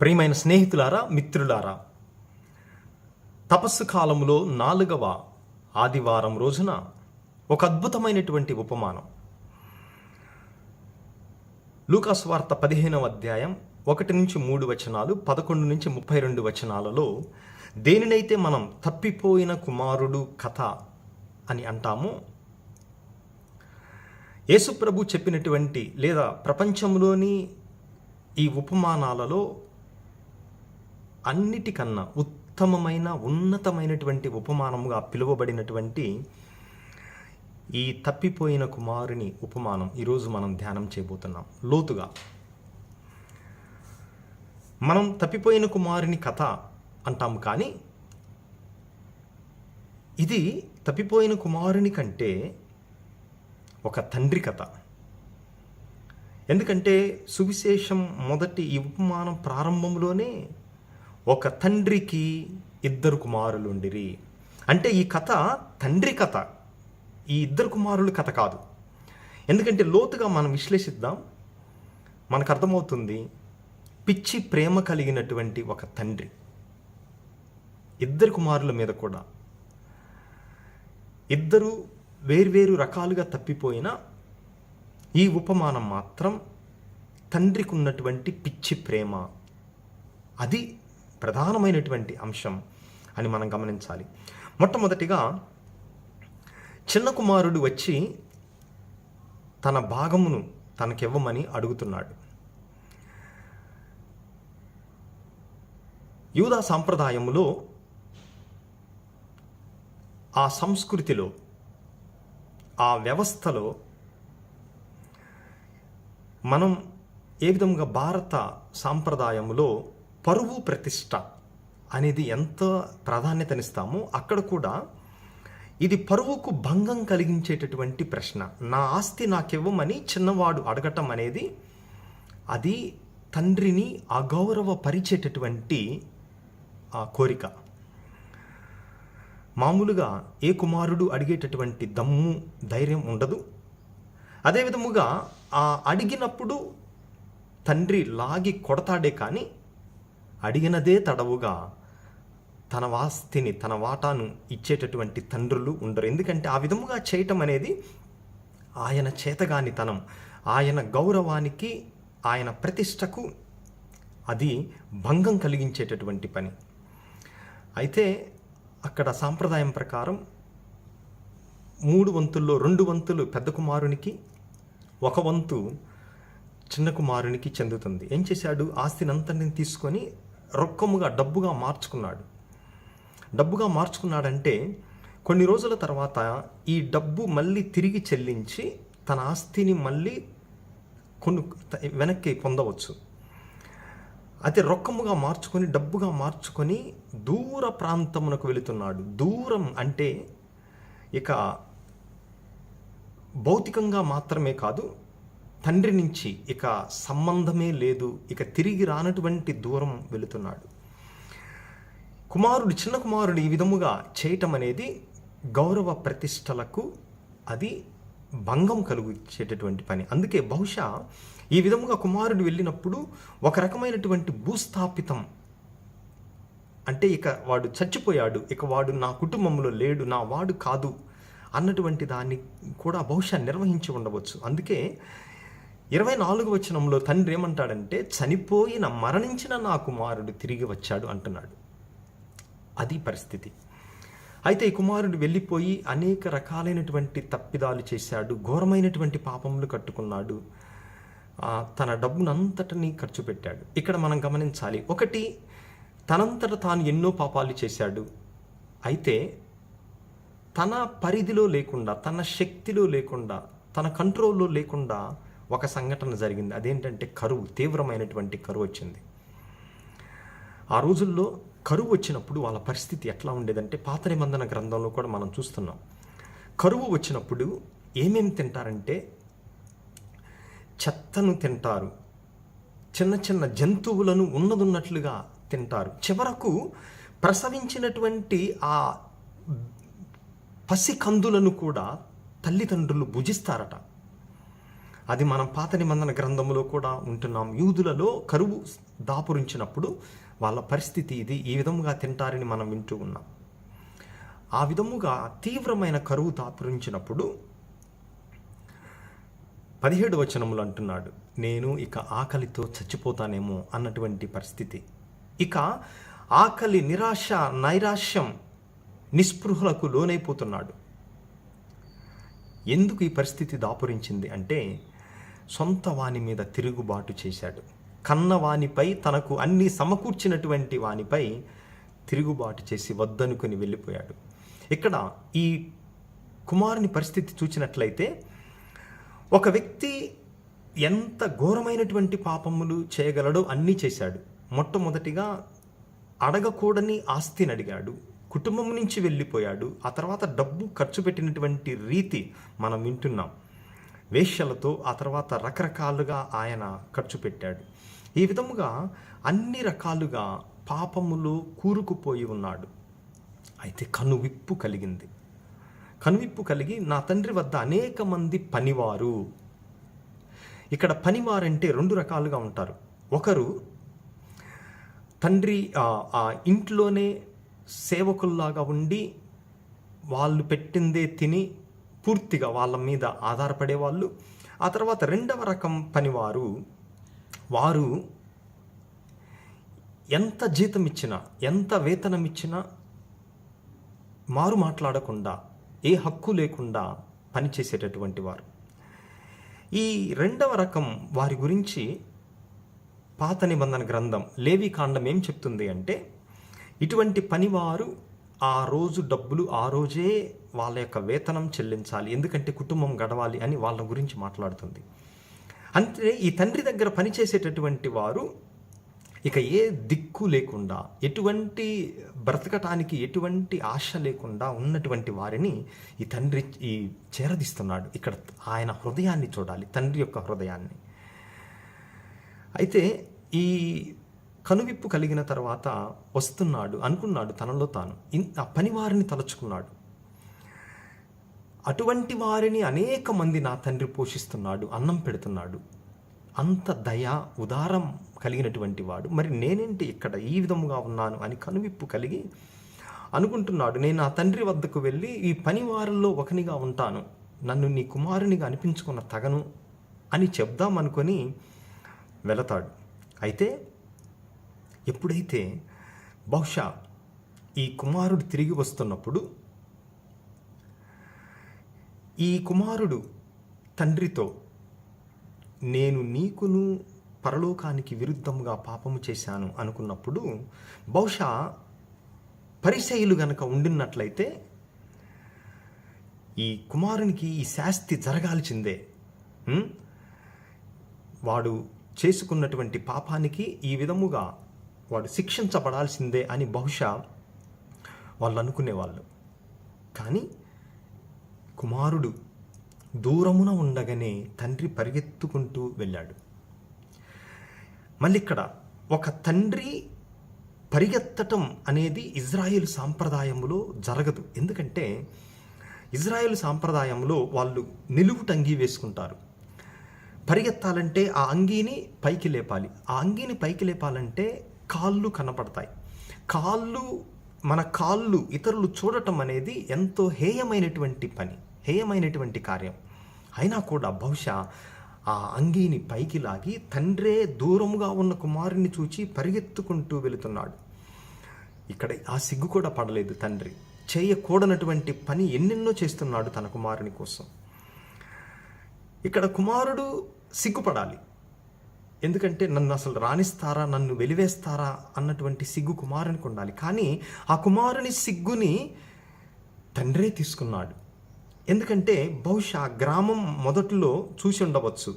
ప్రియమైన స్నేహితులారా మిత్రులారా తపస్సు కాలంలో నాలుగవ ఆదివారం రోజున ఒక అద్భుతమైనటువంటి ఉపమానం. లూకాస్ వార్త పదిహేనవ అధ్యాయం ఒకటి నుంచి మూడు వచనాలు పదకొండు నుంచి ముప్పై రెండు వచనాలలో దేనినైతే మనం తప్పిపోయిన కుమారుడు కథ అని అంటామో యేసుప్రభు చెప్పినటువంటి లేదా ప్రపంచంలోని ఈ ఉపమానాలలో అన్నిటికన్నా ఉత్తమమైన ఉన్నతమైనటువంటి ఉపమానముగా పిలువబడినటువంటి ఈ తప్పిపోయిన కుమారుని ఉపమానం ఈరోజు మనం ధ్యానం చేయబోతున్నాం. లోతుగా మనం తప్పిపోయిన కుమారుని కథ అంటాం కానీ ఇది తప్పిపోయిన కుమారుని కంటే ఒక తండ్రి కథ. ఎందుకంటే సువిశేషం మొదటి ఈ ఉపమానం ప్రారంభంలోనే ఒక తండ్రికి ఇద్దరు కుమారులుండిరి. అంటే ఈ కథ తండ్రి కథ ఈ ఇద్దరు కుమారుల కథ కాదు. ఎందుకంటే లోతుగా మనం విశ్లేషిద్దాం మనకు అర్థమవుతుంది పిచ్చి ప్రేమ కలిగినటువంటి ఒక తండ్రి ఇద్దరు కుమారుల మీద కూడా. ఇద్దరు వేర్వేరు రకాలుగా తప్పిపోయిన ఈ ఉపమానం మాత్రం తండ్రికి ఉన్నటువంటి పిచ్చి ప్రేమ. అది ప్రధానమైనటువంటి అంశం అని మనం గమనించాలి. మొట్టమొదటిగా చిన్న కుమారుడు వచ్చి తన భాగమును తనకివ్వమని అడుగుతున్నాడు. యూదా సాంప్రదాయంలో ఆ సంస్కృతిలో ఆ వ్యవస్థలో మనం ఏ విధంగా భారత సాంప్రదాయంలో పరువు ప్రతిష్ట అనేది ఎంత ప్రాధాన్యతనిస్తామో అక్కడ కూడా ఇది పరువుకు భంగం కలిగించేటటువంటి ప్రశ్న. నా ఆస్తి నాకివ్వమని చిన్నవాడు అడగటం అనేది అది తండ్రిని అగౌరవపరిచేటటువంటి ఆ కోరిక. మామూలుగా ఏ కుమారుడు అడిగేటటువంటి దమ్ము ధైర్యం ఉండదు. అదే విధముగా ఆ అడిగినప్పుడు తండ్రి లాగి కొడతాడే కానీ అడిగినదే తడవుగా తన వాస్తిని తన వాటాను ఇచ్చేటటువంటి తండ్రులు ఉండరు. ఎందుకంటే ఆ విధముగా చేయటం అనేది ఆయన చేతగానితనం. ఆయన గౌరవానికి ఆయన ప్రతిష్టకు అది భంగం కలిగించేటటువంటి పని. అయితే అక్కడ సాంప్రదాయం ప్రకారం మూడు వంతుల్లో రెండు వంతులు పెద్ద కుమారునికి ఒక వంతు చిన్న కుమారునికి చెందుతుంది. ఏం చేశాడు? ఆస్తినంతటిని తీసుకొని రొక్కముగా డబ్బుగా మార్చుకున్నాడు. డబ్బుగా మార్చుకున్నాడంటే కొన్ని రోజుల తర్వాత ఈ డబ్బు మళ్ళీ తిరిగి చెల్లించి తన ఆస్తిని మళ్ళీ కొను వెనక్కి పొందవచ్చు. అయితే రొక్కముగా మార్చుకొని డబ్బుగా మార్చుకొని దూర ప్రాంతమునకు వెళుతున్నాడు. దూరం అంటే ఇక భౌతికంగా మాత్రమే కాదు తండ్రి నుంచి ఇక సంబంధమే లేదు. ఇక తిరిగి రానటువంటి దూరం వెళుతున్నాడు. కుమారుడు చిన్న కుమారుడు ఈ విధముగా చేయటం అనేది గౌరవ ప్రతిష్టలకు అది భంగం కలుగుచేటటువంటి పని. అందుకే బహుశా ఈ విధముగా కుమారుడు వెళ్ళినప్పుడు ఒక రకమైనటువంటి భూస్థాపితం. అంటే ఇక వాడు చచ్చిపోయాడు ఇక వాడు నా కుటుంబంలో లేడు నా వాడు కాదు అన్నటువంటి దాన్ని కూడా బహుశా నిర్వహించి ఉండవచ్చు. అందుకే ఇరవై నాలుగు వచనంలో తండ్రి ఏమంటాడంటే చనిపోయిన మరణించిన నా కుమారుడు తిరిగి వచ్చాడు అంటున్నాడు. అది పరిస్థితి. అయితే ఈ కుమారుడు వెళ్ళిపోయి అనేక రకాలైనటువంటి తప్పిదాలు చేశాడు ఘోరమైనటువంటి పాపములు కట్టుకున్నాడు తన డబ్బునంతటిని ఖర్చు పెట్టాడు. ఇక్కడ మనం గమనించాలి ఒకటి తనంతట తాను ఎన్నో పాపాలు చేశాడు. అయితే తన పరిధిలో లేకుండా తన శక్తిలో లేకుండా తన కంట్రోల్లో లేకుండా ఒక సంఘటన జరిగింది. అదేంటంటే కరువు తీవ్రమైనటువంటి కరువు వచ్చింది. ఆ రోజుల్లో కరువు వచ్చినప్పుడు వాళ్ళ పరిస్థితి ఎట్లా ఉండేదంటే పాత నిబంధన గ్రంథంలో కూడా మనం చూస్తున్నాం. కరువు వచ్చినప్పుడు ఏమేమి తింటారంటే చెత్తను తింటారు. చిన్న చిన్న జంతువులను ఉన్నదున్నట్లుగా తింటారు. చివరకు ప్రసవించినటువంటి ఆ పసి కందులను కూడా తల్లిదండ్రులు భుజిస్తారట. అది మనం పాత నిబంధన గ్రంథంలో కూడా ఉంటున్నాం. యూదులలో కరువు దాపురించినప్పుడు వాళ్ళ పరిస్థితి ఇది. ఈ విధముగా తింటారని మనం వింటూ ఉన్నాం. ఆ విధముగా తీవ్రమైన కరువు దాపురించినప్పుడు పదిహేడు వచనములు అంటున్నాడు. నేను ఇక ఆకలితో చచ్చిపోతానేమో అన్నటువంటి పరిస్థితి. ఇక ఆకలి నిరాశ నైరాశ్యం నిస్పృహలకు లోనైపోతున్నాడు. ఎందుకు ఈ పరిస్థితి దాపురించింది అంటే సొంత వాని మీద తిరుగుబాటు చేశాడు. కన్న వానిపై తనకు అన్ని సమకూర్చినటువంటి వానిపై తిరుగుబాటు చేసి వద్దనుకుని వెళ్ళిపోయాడు. ఇక్కడ ఈ కుమారుని పరిస్థితి చూచినట్లయితే ఒక వ్యక్తి ఎంత ఘోరమైనటువంటి పాపములు చేయగలడో అన్నీ చేశాడు. మొట్టమొదటిగా అడగకూడని ఆస్తిని అడిగాడు. కుటుంబం నుంచి వెళ్ళిపోయాడు. ఆ తర్వాత డబ్బు ఖర్చు పెట్టినటువంటి రీతి మనం వింటున్నాం. వేశ్యలతో ఆ తర్వాత రకరకాలుగా ఆయన ఖర్చు పెట్టాడు. ఈ విధముగా అన్ని రకాలుగా పాపములో కూరుకుపోయి ఉన్నాడు. అయితే కనువిప్పు కలిగింది. కనువిప్పు కలిగి నా తండ్రి వద్ద అనేక మంది పనివారు. ఇక్కడ పనివారంటే రెండు రకాలుగా ఉంటారు. ఒకరు తండ్రి ఆ ఇంట్లోనే సేవకుల్లాగా ఉండి వాళ్ళు పెట్టిందే తిని పూర్తిగా వాళ్ళ మీద ఆధారపడే వాళ్ళు. ఆ తర్వాత రెండవ రకం పనివారు వారు ఎంత జీతం ఇచ్చినా ఎంత వేతనం ఇచ్చినా మారు మాట్లాడకుండా ఏ హక్కు లేకుండా పనిచేసేటటువంటి వారు. ఈ రెండవ రకం వారి గురించి పాత నిబంధన గ్రంథం లేవి కాండం ఏం చెప్తుంది అంటే ఇటువంటి పనివారు ఆ రోజు డబ్బులు ఆ రోజే వాళ్ళ యొక్క వేతనం చెల్లించాలి ఎందుకంటే కుటుంబం గడవాలి అని వాళ్ళ గురించి మాట్లాడుతుంది. అంటే ఈ తండ్రి దగ్గర పనిచేసేటటువంటి వారు ఇక ఏ దిక్కు లేకుండా ఎటువంటి బ్రతకటానికి ఎటువంటి ఆశ లేకుండా ఉన్నటువంటి వారిని ఈ తండ్రి ఈ చేరదీస్తున్నాడు. ఇక్కడ ఆయన హృదయాన్ని చూడాలి తండ్రి యొక్క హృదయాన్ని. అయితే ఈ కనువిప్పు కలిగిన తర్వాత వస్తున్నాడు అనుకున్నాడు తనలో తాను. ఇన్- ఆ పనివారిని తలుచుకున్నాడు. అటువంటి వారిని అనేక మంది నా తండ్రి పోషిస్తున్నాడు అన్నం పెడుతున్నాడు. అంత దయ ఉదారం కలిగినటువంటి వాడు. మరి నేనేంటి ఇక్కడ ఈ విధముగా ఉన్నాను అని కనువిప్పు కలిగి అనుకుంటున్నాడు. నేను నా తండ్రి వద్దకు వెళ్ళి ఈ పని వారిలో ఒకనిగా ఉంటాను. నన్ను నీ కుమారునిగా అనిపించుకున్న తగను అని చెప్దామనుకొని వెళతాడు. అయితే ఎప్పుడైతే బహుశా ఈ కుమారుడు తిరిగి వస్తున్నప్పుడు ఈ కుమారుడు తండ్రితో నేను నీకును పరలోకానికి విరుద్ధంగా పాపము చేశాను అనుకున్నప్పుడు బహుశా పరిశైలు గనక ఉండినట్లయితే ఈ కుమారునికి ఈ శాస్తి జరగాల్సిందే. వాడు చేసుకున్నటువంటి పాపానికి ఈ విధముగా వాడు శిక్షించబడాల్సిందే అని బహుశా వాళ్ళు అనుకునేవాళ్ళు కానీ కుమారుడు దూరమున ఉండగానే తండ్రి పరిగెత్తుకుంటూ వెళ్ళాడు. మళ్ళీ ఇక్కడ ఒక తండ్రి పరిగెత్తటం అనేది ఇజ్రాయెల్ సాంప్రదాయంలో జరగదు. ఎందుకంటే ఇజ్రాయెల్ సాంప్రదాయంలో వాళ్ళు నిలువుట అంగీ వేసుకుంటారు. పరిగెత్తాలంటే ఆ అంగీని పైకి లేపాలి. ఆ అంగీని పైకి లేపాలంటే కాళ్ళు కనపడతాయి. కాళ్ళు మన కాళ్ళు ఇతరులు చూడటం అనేది ఎంతో హేయమైనటువంటి పని. హేయమైనటువంటి కార్యం. అయినా కూడా బహుశా ఆ అంగీని పైకి లాగి తండ్రే దూరముగా ఉన్న కుమారుని చూచి పరిగెత్తుకుంటూ వెళుతున్నాడు. ఇక్కడ ఆ సిగ్గు కూడా పడలేదు తండ్రి. చేయకూడనటువంటి పని ఎన్నెన్నో చేస్తున్నాడు తన కుమారుని కోసం. ఇక్కడ కుమారుడు సిగ్గుపడాలి. ఎందుకంటే నన్ను అసలు రాణిస్తారా నన్ను వెలివేస్తారా అన్నటువంటి సిగ్గు కుమారునికి ఉండాలి. కానీ ఆ కుమారుని సిగ్గుని తండ్రే తీసుకున్నాడు. ఎందుకంటే బహుశా ఆ గ్రామం మొదట్లో చూసి ఉండవచ్చు.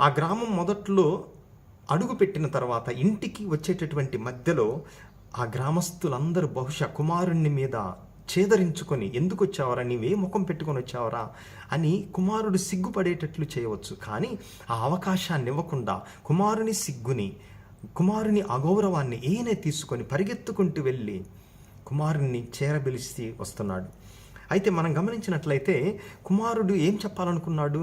ఆ గ్రామం మొదట్లో అడుగు పెట్టిన తర్వాత ఇంటికి వచ్చేటటువంటి మధ్యలో ఆ గ్రామస్తులందరూ బహుశా కుమారుణ్ణి మీద చేదరించుకొని ఎందుకు వచ్చావరా? నీవే ముఖం పెట్టుకొని వచ్చావరా? అని కుమారుడు సిగ్గుపడేటట్లు చేయవచ్చు. కానీ ఆ అవకాశాన్ని ఇవ్వకుండా కుమారుని సిగ్గుని కుమారుని అగౌరవాన్ని ఈయనే తీసుకొని పరిగెత్తుకుంటూ వెళ్ళి కుమారుణ్ణి చేరబిలిసి వస్తున్నాడు. అయితే మనం గమనించినట్లయితే కుమారుడు ఏం చెప్పాలనుకున్నాడు?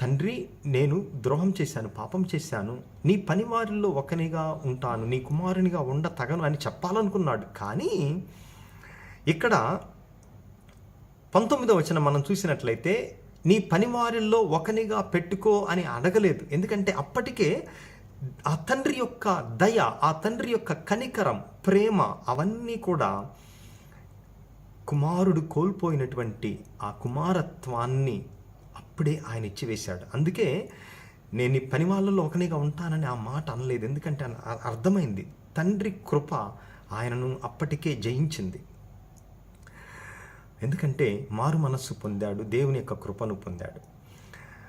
తండ్రి నేను ద్రోహం చేశాను పాపం చేశాను. నీ పనివారిలో ఒకనిగా ఉంటాను నీ కుమారునిగా ఉండ తగను అని చెప్పాలనుకున్నాడు. కానీ ఇక్కడ పంతొమ్మిదవ వచనం మనం చూసినట్లయితే నీ పనివారిల్లో ఒకనిగా పెట్టుకో అని అడగలేదు. ఎందుకంటే అప్పటికే ఆ తండ్రి యొక్క దయ ఆ తండ్రి యొక్క కనికరం ప్రేమ అవన్నీ కూడా కుమారుడు కోల్పోయినటువంటి ఆ కుమారత్వాన్ని అప్పుడే ఆయన ఇచ్చివేశాడు. అందుకే నేను ఈ పని వాళ్ళలో ఒకనిగా ఉంటానని ఆ మాట అనలేదు. ఎందుకంటే అర్థమైంది. తండ్రి కృప ఆయనను అప్పటికే జయించింది. ఎందుకంటే మారు మనస్సు పొందాడు దేవుని యొక్క కృపను పొందాడు.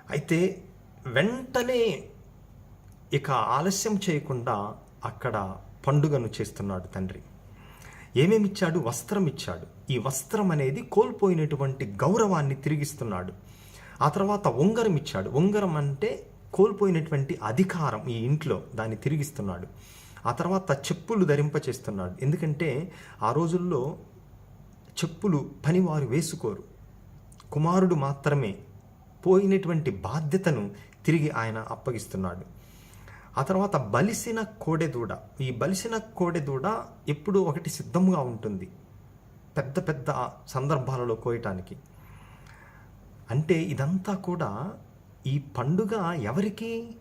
అయితే వెంటనే ఇక ఆలస్యం చేయకుండా అక్కడ పండుగను చేస్తున్నాడు తండ్రి. ఏమేమి ఇచ్చాడు వస్త్రం ఇచ్చాడు ఈ వస్త్రం అనేది కోల్పోయినటువంటి గౌరవాన్ని తిరిగిస్తున్నాడు. ఆ తర్వాత ఉంగరం ఇచ్చాడు ఉంగరం అంటే కోల్పోయినటువంటి అధికారం ఈ ఇంట్లో దాన్ని తిరిగిస్తున్నాడు. ఆ తర్వాత చెప్పులు ధరింపచేస్తున్నాడు. ఎందుకంటే ఆ రోజుల్లో చెప్పులు పనివారు వేసుకోరు. కుమారుడు మాత్రమే పోయినటువంటి బాధ్యతను తిరిగి ఆయన అప్పగిస్తున్నాడు. ఆ తర్వాత బలిసిన కోడెదూడ. ఈ బలిసిన కోడెదూడ ఎప్పుడూ ఒకటి సిద్ధంగా ఉంటుంది. పెద్ద పెద్ద సందర్భాలలో కోయటానికి. అంటే ఇదంతా కూడా ఈ పండుగ ఎవరికి?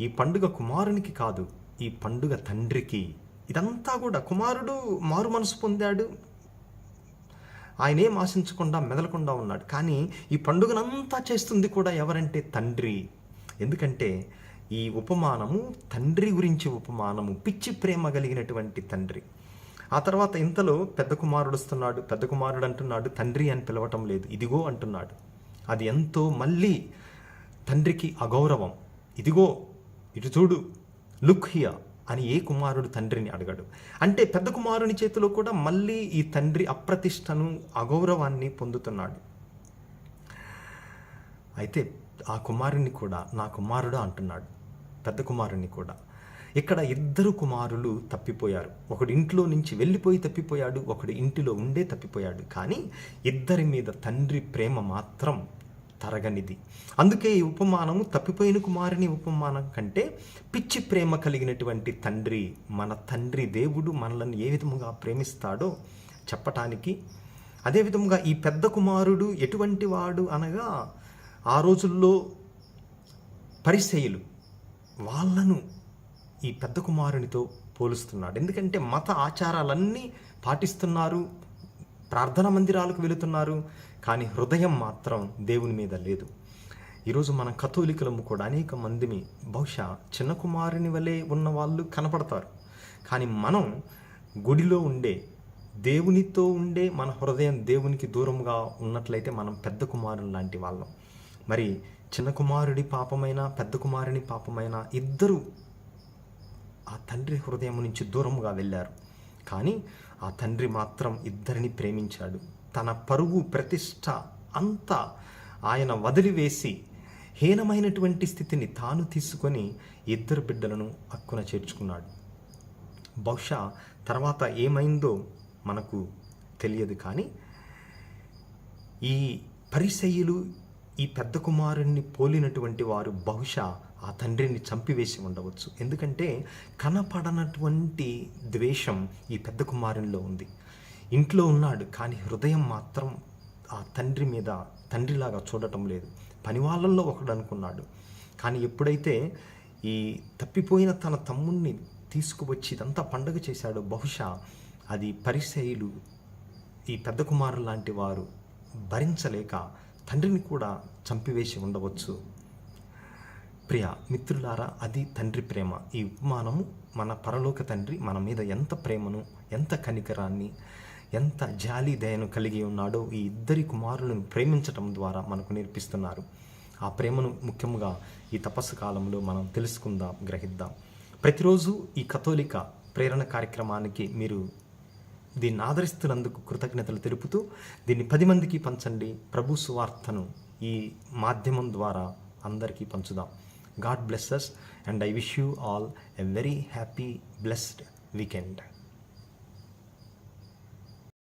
ఈ పండుగ కుమారునికి కాదు ఈ పండుగ తండ్రికి. ఇదంతా కూడా కుమారుడు మారు మనసు పొందాడు. ఆయన ఏం ఆశించకుండా మెదలకుండా ఉన్నాడు. కానీ ఈ పండుగనంతా చేస్తుంది కూడా ఎవరంటే తండ్రి. ఎందుకంటే ఈ ఉపమానము తండ్రి గురించి ఉపమానము పిచ్చి ప్రేమ కలిగినటువంటి తండ్రి. ఆ తర్వాత ఇంతలో పెద్ద కుమారుడు వస్తున్నాడు పెద్ద కుమారుడు అంటున్నాడు తండ్రి అని పిలవటం లేదు ఇదిగో అంటున్నాడు. అది ఎంతో మళ్ళీ తండ్రికి అగౌరవం. ఇదిగో ఇటు చూడు లుక్ హియా అని ఏ కుమారుడు తండ్రిని అడగడు. అంటే పెద్ద కుమారుని చేతిలో కూడా మళ్ళీ ఈ తండ్రి అప్రతిష్టను అగౌరవాన్ని పొందుతున్నాడు. అయితే ఆ కుమారుని కూడా నా కుమారుడు అంటున్నాడు. పెద్ద కుమారుని కూడా. ఇక్కడ ఇద్దరు కుమారులు తప్పిపోయారు. ఒకడు ఇంట్లో నుంచి వెళ్ళిపోయి తప్పిపోయాడు ఒకడు ఇంటిలో ఉండే తప్పిపోయాడు. కానీ ఇద్దరి మీద తండ్రి ప్రేమ మాత్రం తరగనిది. అందుకే ఈ ఉపమానము తప్పిపోయిన కుమారుని ఉపమానం కంటే పిచ్చి ప్రేమ కలిగినటువంటి తండ్రి మన తండ్రి దేవుడు మనల్ని ఏ విధముగా ప్రేమిస్తాడో చెప్పటానికి అదేవిధముగా ఈ పెద్ద కుమారుడు ఎటువంటి వాడు అనగా ఆ రోజుల్లో పరిశైలు వాళ్ళను ఈ పెద్ద కుమారునితో పోలుస్తున్నాడు. ఎందుకంటే మత ఆచారాలన్నీ పాటిస్తున్నారు ప్రార్థనా మందిరాలకు వెళుతున్నారు కానీ హృదయం మాత్రం దేవుని మీద లేదు. ఈరోజు మనం కథోలికులము కూడా అనేక మందిని బహుశా చిన్న కుమారుని వలె ఉన్న వాళ్ళు కనపడతారు. కానీ మనం గుడిలో ఉండే దేవునితో ఉండే మన హృదయం దేవునికి దూరంగా ఉన్నట్లయితే మనం పెద్ద కుమారుని లాంటి వాళ్ళం. మరి చిన్న కుమారుడి పాపమైన పెద్ద కుమారుని పాపమైన ఇద్దరు ఆ తండ్రి హృదయం నుంచి దూరంగా వెళ్ళారు. కానీ ఆ తండ్రి మాత్రం ఇద్దరిని ప్రేమించాడు. తన పరువు ప్రతిష్ట అంతా ఆయన వదిలివేసి హీనమైనటువంటి స్థితిని తాను తీసుకొని ఇద్దరు బిడ్డలను అక్కున చేర్చుకున్నాడు. బహుశా తర్వాత ఏమైందో మనకు తెలియదు కానీ ఈ పరిశైలు ఈ పెద్ద కుమారుణ్ణి పోలినటువంటి వారు బహుశా ఆ తండ్రిని చంపివేసి ఉండవచ్చు. ఎందుకంటే కనపడనటువంటి ద్వేషం ఈ పెద్ద కుమారునిలో ఉంది. ఇంట్లో ఉన్నాడు కానీ హృదయం మాత్రం ఆ తండ్రి మీద తండ్రిలాగా చూడటం లేదు. పని వాళ్ళల్లో ఒకడు అనుకున్నాడు. కానీ ఎప్పుడైతే ఈ తప్పిపోయిన తన తమ్ముణ్ణి తీసుకువచ్చి ఇదంతా పండగ చేశాడో బహుశా అది పరిశైలు ఈ పెద్ద కుమారు లాంటి వారు భరించలేక తండ్రిని కూడా చంపివేసి ఉండవచ్చు. ప్రియ మిత్రులారా అది తండ్రి ప్రేమ. ఈ ఉపమానము మన పరలోక తండ్రి మన మీద ఎంత ప్రేమను ఎంత కనికరాన్ని ఎంత జాలి దయను కలిగి ఉన్నాడో ఈ ఇద్దరి కుమారులను ప్రేమించటం ద్వారా మనకు నేర్పిస్తున్నారు. ఆ ప్రేమను ముఖ్యంగా ఈ తపస్సు కాలంలో మనం తెలుసుకుందాం గ్రహిద్దాం. ప్రతిరోజు ఈ కథోలిక ప్రేరణ కార్యక్రమానికి మీరు దీన్ని ఆదరిస్తున్నందుకు కృతజ్ఞతలు తెలుపుతూ దీన్ని పది మందికి పంచండి ప్రభు సువార్తను ఈ మాధ్యమం ద్వారా అందరికీ పంచుదాం. God blesses and I wish you all a very happy blessed weekend